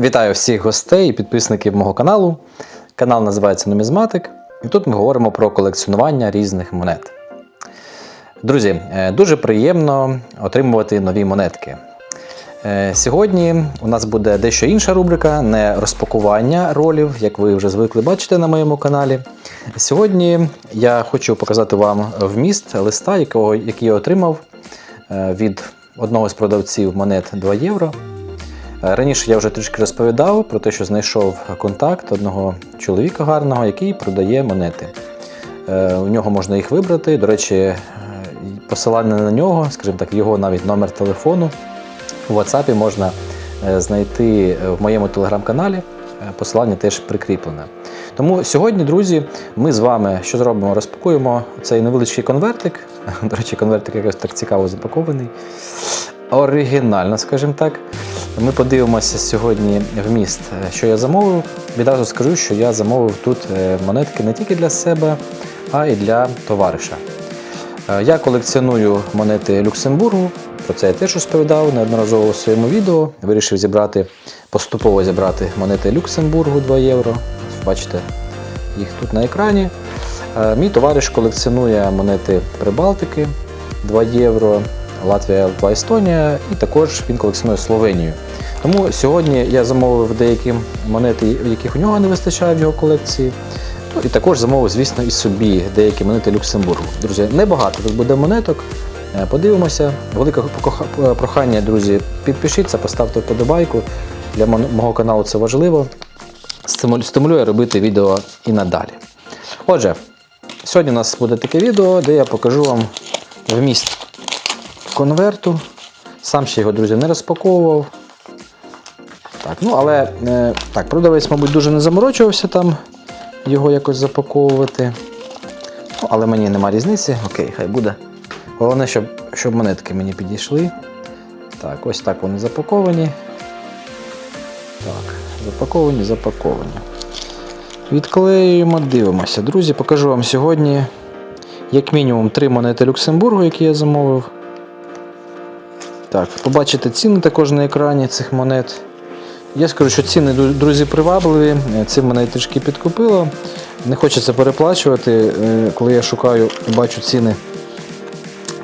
Вітаю всіх гостей і підписників мого каналу. Канал називається Нумізматик, і тут ми говоримо про колекціонування різних монет. Друзі, е, дуже приємно отримувати нові монетки. Е, Сьогодні у нас буде дещо інша рубрика, не розпакування ролів, як ви вже звикли бачити на моєму каналі. Сьогодні я хочу показати вам вміст листа, який я отримав е, від одного з продавців монет 2 євро. Е, Раніше я вже трішки розповідав про те, що знайшов контакт одного чоловіка гарного, який продає монети. Е, У нього можна їх вибрати. До речі, е, посилання на нього, скажімо так, його навіть номер телефону у WhatsApp можна знайти в моєму телеграм-каналі. Посилання теж прикріплене. Тому сьогодні, друзі, ми з вами що зробимо? Розпакуємо цей невеличкий конвертик. До речі, конвертик якось так цікаво запакований. Оригінально, скажімо так. Ми подивимося сьогодні вміст, е, що я замовив. Відразу скажу, що я замовив тут е, монетки не тільки для себе, а й для товариша. Е, Я колекціоную монети Люксембургу. Про це я теж розповідав неодноразово у своєму відео. Вирішив зібрати, поступово зібрати монети Люксембургу 2 євро. Бачите їх тут на екрані. Мій товариш колекціонує монети Прибалтики 2 євро, Латвія, Литва, Естонія, і також він колекціонує Словенію. Тому сьогодні я замовив деякі монети, яких у нього не вистачає в його колекції. Ну і також замовив, звісно, і собі деякі монети Люксембургу. Друзі, небагато тут буде монеток. Е, Подивимося. Велике прохання, друзі, підпишіться, поставте вподобайку. Для мого каналу це важливо. Стимулює робити відео і надалі. Отже, сьогодні у нас буде таке відео, де я покажу вам вміст конверту. Сам ще його, друзі, не розпаковував. Так, ну але е, так, продавець, мабуть, дуже не заморочувався там його якось запаковувати. Ну, але мені нема різниці. Окей, хай буде. Головне, щоб, щоб монетки мені підійшли. Так, ось так вони запаковані. Так, запаковані, запаковані. Відклеюємо, дивимося. Друзі, покажу вам сьогодні як мінімум три монети Люксембургу, які я замовив. Так, побачите ціни також на екрані цих монет. Я скажу, що ціни, друзі, привабливі. Е, Цим мене трішки підкупило. Не хочеться переплачувати. Е, Коли я шукаю і бачу ціни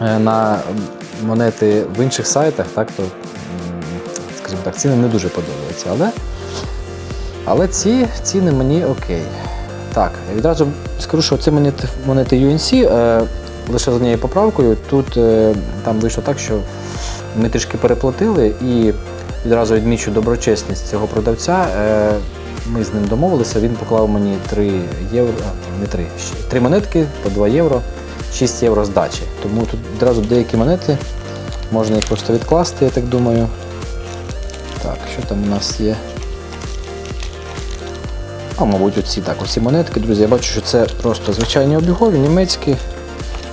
е, на монети в інших сайтах, так, то, скажімо так, ціни не дуже подобаються. Але, але ці ціни мені окей. Так, я відразу скажу, що це монети, монети UNC, лише з однією поправкою. Тут там вийшло так, що ми трішки переплатили і відразу відмічу доброчесність цього продавця. Е, Ми з ним домовилися, він поклав мені 3 євро, не 3, ще 3 монетки по 2 євро, 6 євро здачі. Тому тут одразу деякі монети можна їх просто відкласти, я так думаю. Так, що там у нас є? А, мабуть, оці так, оці монетки, друзі, я бачу, що це просто звичайні обігові, німецькі.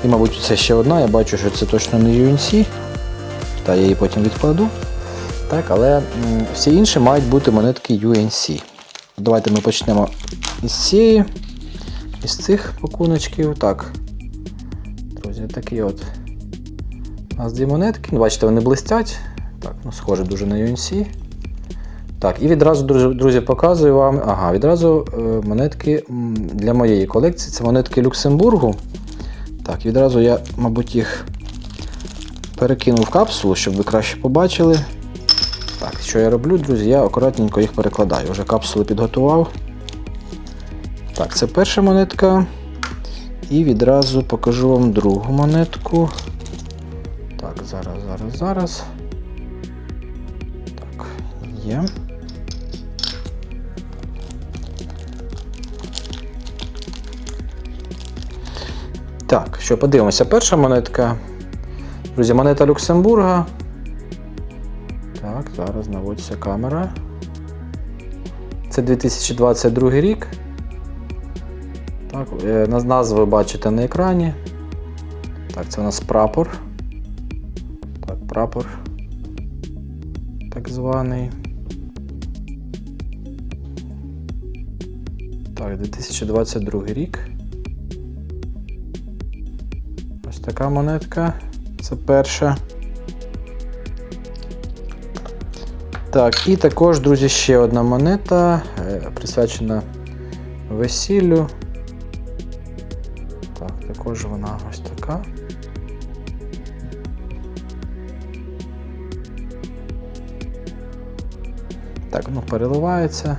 І, мабуть, це ще одна, я бачу, що це точно не UNC. Та я її потім відкладу. Так, але всі інші мають бути монетки UNC. Давайте ми почнемо із цієї, із цих пакуночків. Так. Друзі, такі от. У нас дві монетки. Ну, Бачите, вони блистять. Так, ну схоже дуже на UNC. Так, і відразу, друзі, показую вам. Ага, відразу е, монетки для моєї колекції. Це монетки Люксембургу. Так, відразу я, мабуть, їх перекинув капсулу, щоб ви краще побачили. Так, що я роблю, друзі, я акуратненько їх перекладаю. Вже капсули підготував. Так, це перша монетка. І відразу покажу вам другу монетку. Так, зараз, зараз, зараз. Так, є. Так, що подивимося, перша монетка. Друзі, монета Люксембурга. Так, зараз наводиться камера. Це 2022 рік. Так, е, назву ви бачите на екрані. Так, це у нас прапор. Так, прапор. Так званий. Так, 2022 рік. Ось така монетка. Це перша. Так, і також, друзі, ще одна монета, е, присвячена весіллю. Так, також вона ось така. Так, ну переливається.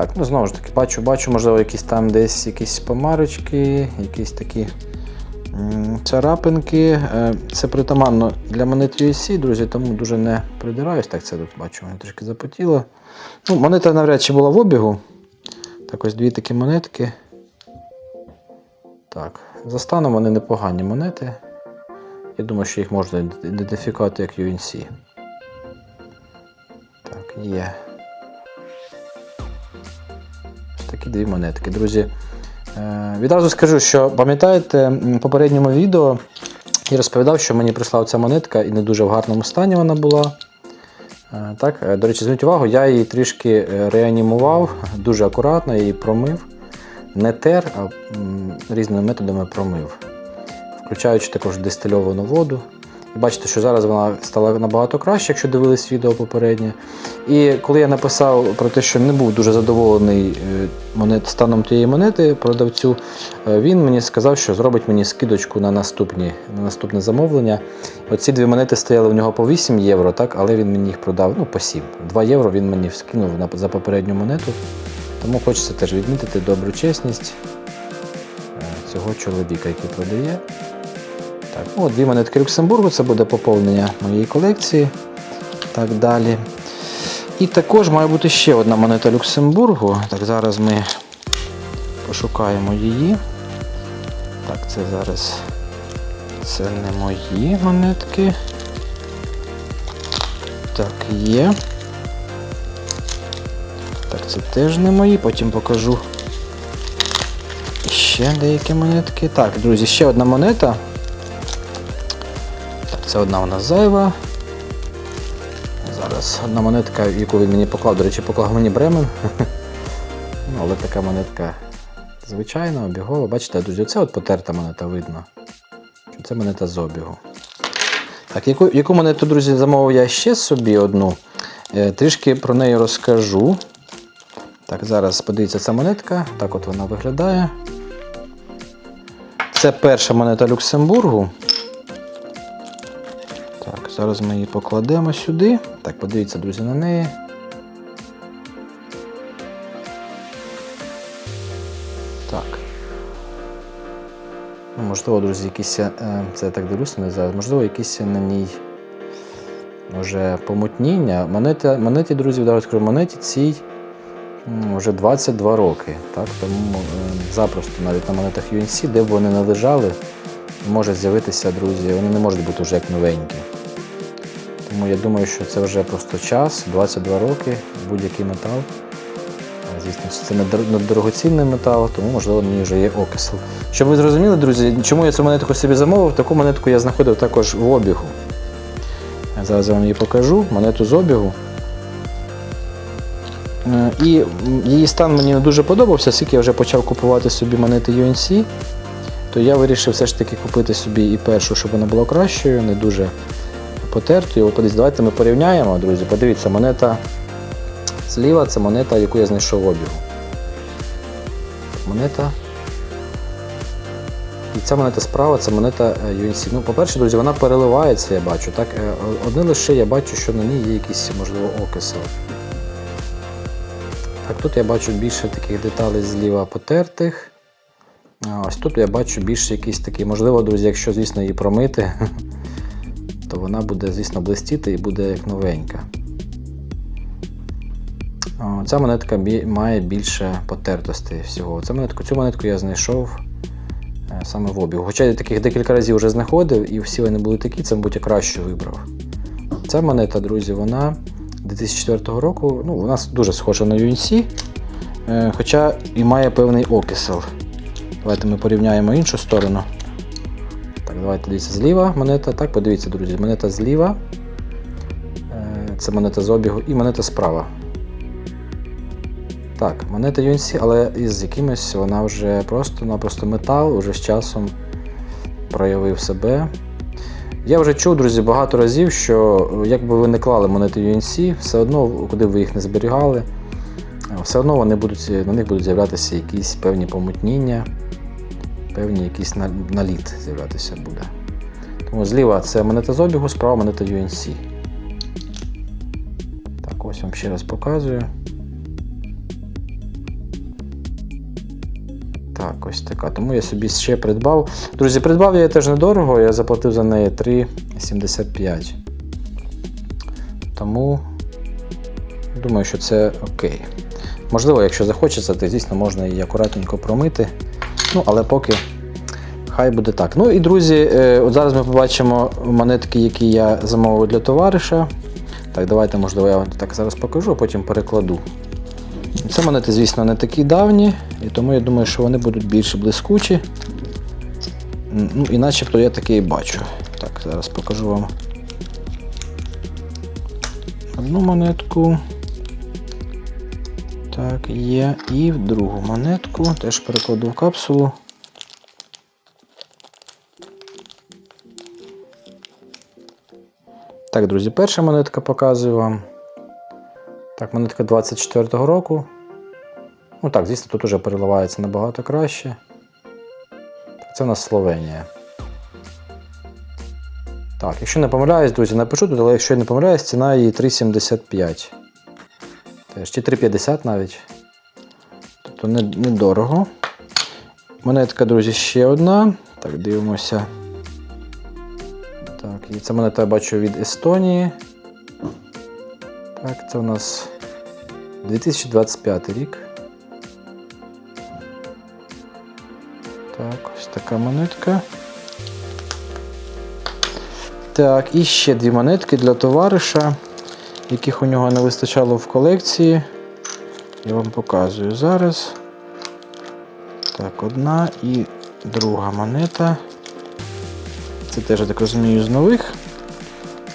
Так, ну знову ж таки, бачу, бачу, можливо, якісь там десь якісь помарочки, якісь такі царапинки. Е, Це притаманно для монет USC, друзі, тому дуже не придираюсь. Так, це тут бачу, воно трішки запотіло. Ну, монета навряд чи була в обігу. Так, ось дві такі монетки. Так, за станом вони непогані монети. Я думаю, що їх можна ідентифікувати як UNC. Так, є. Такі дві монетки. Друзі, е, відразу скажу, що пам'ятаєте, в попередньому відео я розповідав, що мені прийшла ця монетка і не дуже в гарному стані вона була. Е, Так, е, до речі, зверніть увагу, я її трішки реанімував, дуже акуратно її промив. Не тер, а різними методами промив, включаючи також дистильовану воду. Бачите, що зараз вона стала набагато краще, якщо дивились відео попереднє. І коли я написав про те, що не був дуже задоволений е, монет, станом тієї монети продавцю, е, він мені сказав, що зробить мені скидочку на, наступні, на наступне замовлення. Оці дві монети стояли в нього по 8 євро, так, але він мені їх продав ну, по 7. 2 євро він мені скинув за попередню монету. Тому хочеться теж відмітити добру чесність е, цього чоловіка, який продає. От дві монетки Люксембургу, це буде поповнення моєї колекції. Так далі. І також має бути ще одна монета Люксембургу. Так, зараз ми пошукаємо її. Так, це зараз це не мої монетки. Так, є. Так, це теж не мої, потім покажу ще деякі монетки. Так, друзі, ще одна монета. Це одна у нас зайва. Зараз одна монетка, яку він мені поклав, до речі, поклав мені Бремен. Ну, але така монетка звичайна, обігова. Бачите, друзі, це от потерта монета видно. Це монета з обігу. Так, яку, яку монету, друзі, замовив я ще собі одну. Е, трішки про неї розкажу. Так, зараз подивіться ця монетка. Так от вона виглядає. Це перша монета Люксембургу. Зараз ми її покладемо сюди. Так, подивіться, друзі, на неї. Так. Ну, можливо, друзі, якісь. е, Це я так дивлюся не зараз. Можливо, якісь на ній вже помутніння. Монети, монеті, друзі, зараз скажу, монеті цій вже 22 роки. Так? Тому е, запросто навіть на монетах UNC, де б вони не лежали, може з'явитися, друзі, вони не можуть бути вже як новенькі. Тому я думаю, що це вже просто час, 22 роки, будь-який метал. Звісно, це не дорогоцінний метал, тому можливо мені вже є окисел. Щоб ви зрозуміли, друзі, чому я цю монетку собі замовив, таку монетку я знаходив також в обігу. Я Зараз вам її покажу, монету з обігу. Е, І її стан мені не дуже подобався, оскільки я вже почав купувати собі монети UNC, то я вирішив все ж таки купити собі і першу, щоб вона була кращою, не дуже потертою. От подивіться, давайте ми порівняємо, друзі. Подивіться, монета зліва це монета, яку я знайшов в обігу. Монета. І ця монета справа це монета е, UNC. Ну, по-перше, друзі, вона переливається, я бачу. Так? Е, Одне лише я бачу, що на ній є якийсь, можливо, окисел. Так, тут я бачу більше таких деталей зліва потертих. Ось тут я бачу більше якийсь такий, можливо, друзі, якщо, звісно, її промити, то вона буде, звісно, блистіти і буде як новенька. Ця монетка має більше потертостей всього. Цю монетку, цю монетку я знайшов е, саме в обігу. Хоча я таких декілька разів вже знаходив, і всі вони були такі, це, мабуть, я краще вибрав. Ця монета, друзі, вона 2004 року, ну, вона дуже схожа на UNC, е, хоча і має певний окисел. Давайте ми порівняємо іншу сторону. Давайте дивіться зліва монета. Так, подивіться, друзі, монета зліва. Е, Це монета з обігу і монета справа. Так, монета UNC, але із якимось вона вже просто-напросто метал, уже з часом проявив себе. Я вже чув, друзі, багато разів, що е, як би ви не клали монети UNC, все одно, куди б ви їх не зберігали, е, все одно вони будуть, на них будуть з'являтися якісь певні помутніння, певні якийсь наліт з'являтися буде. Тому зліва це монета з обігу, справа монета UNC. Так, ось вам ще раз показую. Так, ось така. Тому я собі ще придбав. Друзі, придбав я теж недорого, я заплатив за неї 3,75. Тому думаю, що це окей. Можливо, якщо захочеться, то звісно можна її акуратненько промити. Ну, але поки хай буде так. Ну і друзі, е, от зараз ми побачимо монетки, які я замовив для товариша. Так, давайте, можливо, я вам так зараз покажу, а потім перекладу. Це монети, звісно, не такі давні, і тому я думаю, що вони будуть більш блискучі. Ну, і начебто я таке і бачу. Так, зараз покажу вам одну монетку. Так, є. І в другу монетку. Теж перекладу в капсулу. Так, друзі, перша монетка показую вам. Так, монетка 24-го року. Ну так, звісно, тут уже переливається набагато краще. Це у нас Словенія. Так, якщо не помиляюсь, друзі, напишу тут, але якщо я не помиляюсь, ціна її 3,75. Теж чи 3,50 навіть. Тобто не- недорого. Монетка, друзі, ще одна. Так, дивимося. Так, і це монета я бачу від Естонії. Так, це у нас 2025 рік. Так, ось така монетка. Так, і ще дві монетки для товариша, яких у нього не вистачало в колекції. Я вам показую зараз. Так, одна і друга монета. Це теж, я так розумію, з нових.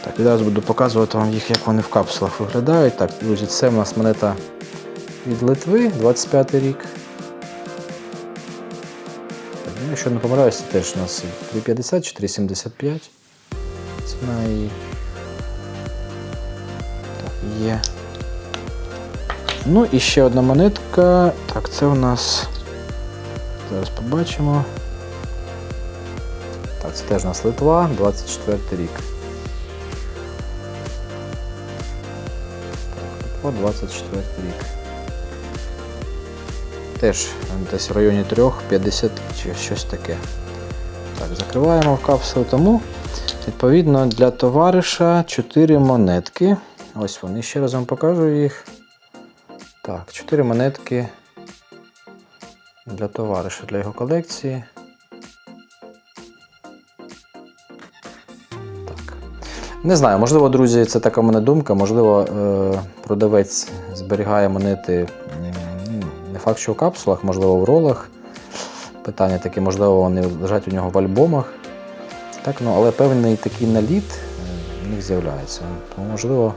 Так, відразу буду показувати вам їх, як вони в капсулах виглядають. Так, друзі, це в нас монета від Литви, 25 рік. Так, ну, якщо не помиляюсь, це теж у нас 3,50 чи 3,75. Ціна її. Є. Ну і ще одна монетка. Так, це у нас. Зараз побачимо. Так, це теж у нас Литва, 24 рік. Так, Литва, 24 рік. Теж десь в районі 3,50 чи щось таке. Так, закриваємо в капсулу, тому відповідно для товариша 4 монетки. Ось вони, ще раз вам покажу їх. Так, 4 монетки для товариша, для його колекції. Так. Не знаю, можливо, друзі, це така в мене думка. Можливо, е, продавець зберігає монети не факт, що в капсулах, можливо, в ролах. Питання таке, можливо, вони лежать у нього в альбомах. Так, ну, але певний такий наліт е, в них з'являється. Тому, можливо,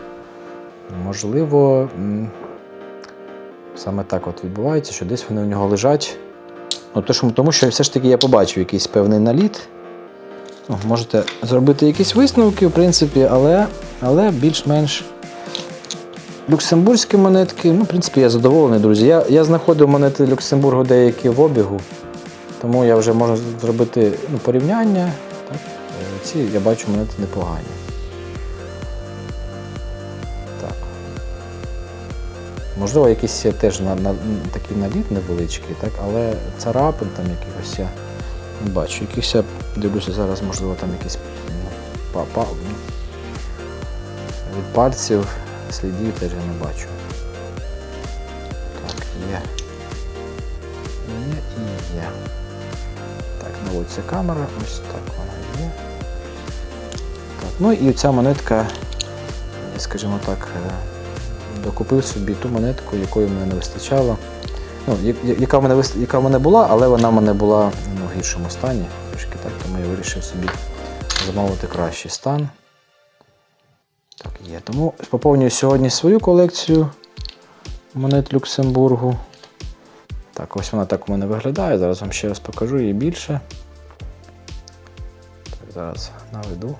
можливо, саме так от відбувається, що десь вони у нього лежать. Ну, тому що все ж таки я побачив якийсь певний наліт. Ну, можете зробити якісь висновки, в принципі, але, але більш-менш люксембурзькі монетки. Ну, в принципі, я задоволений, друзі. Я, я знаходив монети Люксембургу деякі в обігу, тому я вже можу зробити ну, порівняння. Так? Е, Ці я бачу монети непогані. Можливо, якийсь теж на, на, такий наліт невеличкий, так? але царапин там якихось я не бачу. Якихось я дивлюся зараз, можливо, там якісь ну, від пальців слідів теж я не бачу. Так, є. Є і є. Так, наводиться камера, ось так вона є. Так, ну і ця монетка, скажімо так, е, докупив собі ту монетку, якої мені не вистачало. Ну, яка в мене яка в мене була, але вона в мене була ну, в гіршому стані. Трішки так, тому я вирішив собі замовити кращий стан. Так, є. Тому поповнюю сьогодні свою колекцію монет Люксембургу. Так, ось вона так у мене виглядає. Зараз вам ще раз покажу її більше. Так, зараз наведу.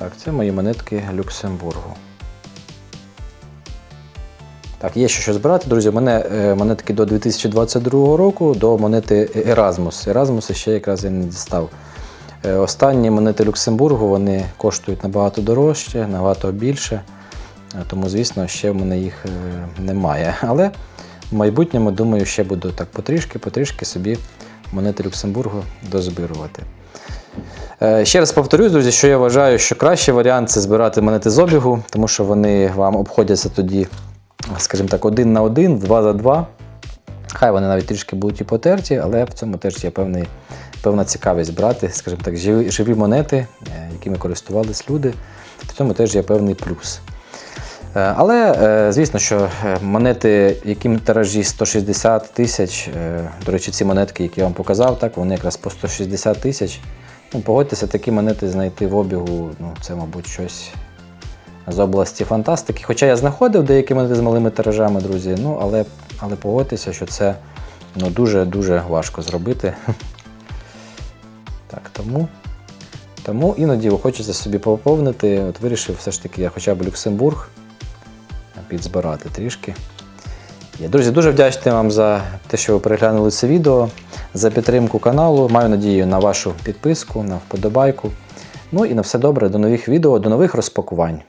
Так, це мої монетки Люксембургу. Так, є ще що збирати, друзі. У мене е, монетки до 2022 року, до монети Erasmus. Erasmus ще якраз я не дістав. Е, Останні монети Люксембургу вони коштують набагато дорожче, набагато більше. Е, Тому, звісно, ще в мене їх немає. Але в майбутньому, думаю, ще буду так потрішки-потрішки собі монети Люксембургу дозбирувати. Е, Ще раз повторюсь, друзі, що я вважаю, що кращий варіант це збирати монети з обігу, тому що вони вам обходяться тоді, скажімо так, один на один, два за два. Хай вони навіть трішки будуть і потерті, але в цьому теж є певний, певна цікавість брати, скажімо так, живі, живі монети, е, якими користувались люди. В цьому теж є певний плюс. Е, Але, звісно, що монети, яким тиражі 160 тисяч, до речі, ці монетки, які я вам показав, так, вони якраз по 160 тисяч. Ну, погодьтеся, такі монети знайти в обігу, ну, це, мабуть, щось з області фантастики. Хоча я знаходив деякі монети з малими тиражами, друзі, ну, але, але погодьтеся, що це ну, дуже-дуже важко зробити. Так, тому, тому іноді хочеться собі поповнити. От вирішив все ж таки я хоча б Люксембург підзбирати трішки. Друзі, дуже вдячний вам за те, що ви переглянули це відео, за підтримку каналу. Маю надію на вашу підписку, на вподобайку. Ну і на все добре, до нових відео, до нових розпакувань.